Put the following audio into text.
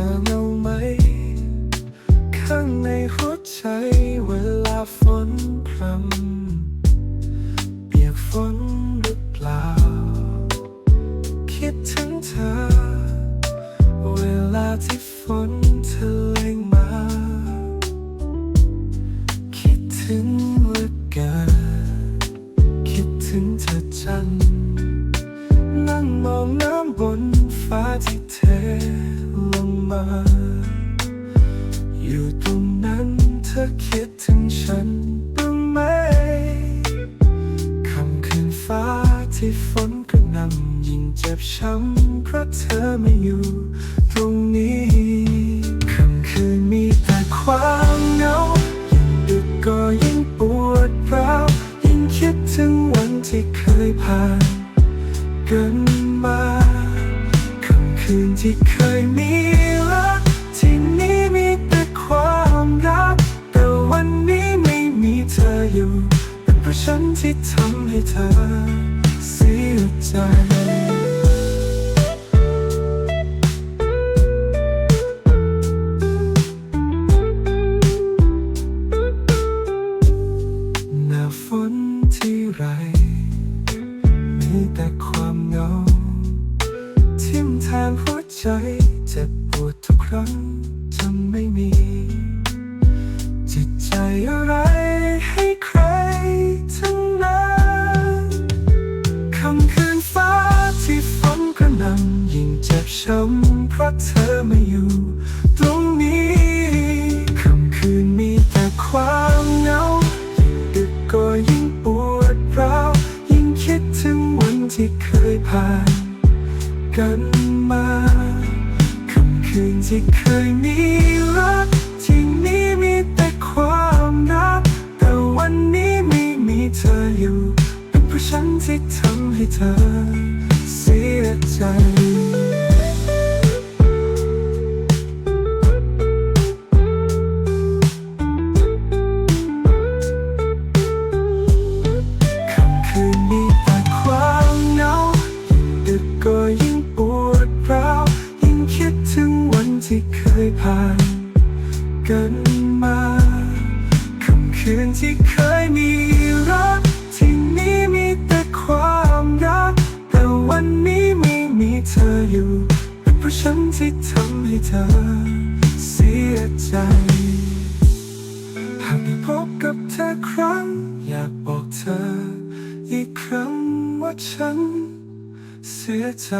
อเหงาไหม ข้างในหัวใจเวลาฝนพรำเปียกฝนหรือเปล่า คิดถึงเธอ เวลาที่ฝนเธอเล่งมา คิดถึงเหลือเกินคิดถึงเธอจัง นั่งมองน้ำบน ฟ้าที่เทลงมา อยู่ตรงนั้นเธอคิดถึงฉันบ้างไหมคำคืนฟ้าที่ฝนกระหน่ำยิ่งเจ็บช้ำเพราะเธอไม่อยู่ตรงนี้ คืนที่เคยมีรักที่นี้มีแต่ความรัก แต่วันนี้ไม่มีเธออยู่ เป็นเพราะฉันที่ทำให้เธอเสียใจหน้าฝนที่ไร มีแต่ความเหงา แทงหัวใจเจ็บปวดทุกครั้งจะไม่มี จิตใจอะไรให้ใครทั้งนั้นคำคืนฟ้าที่ฝนกระหน่ำยิ่งเจ็บช้ำเพราะเธอไม่อยู่ มาคำคืนที่เคยมีรักที่นี้มีต ผ่านกันมาคำคืนที่เคยมีรัก ที่นี้มีแต่ความรัก แต่วันนี้ไม่มีเธออยู่เป็นเพราะฉันที่ทำให้เธอเสียใจ หากได้พบกับเธอครั้ง อยากบอกเธอ อีกครั้งว่าฉันเสียใจ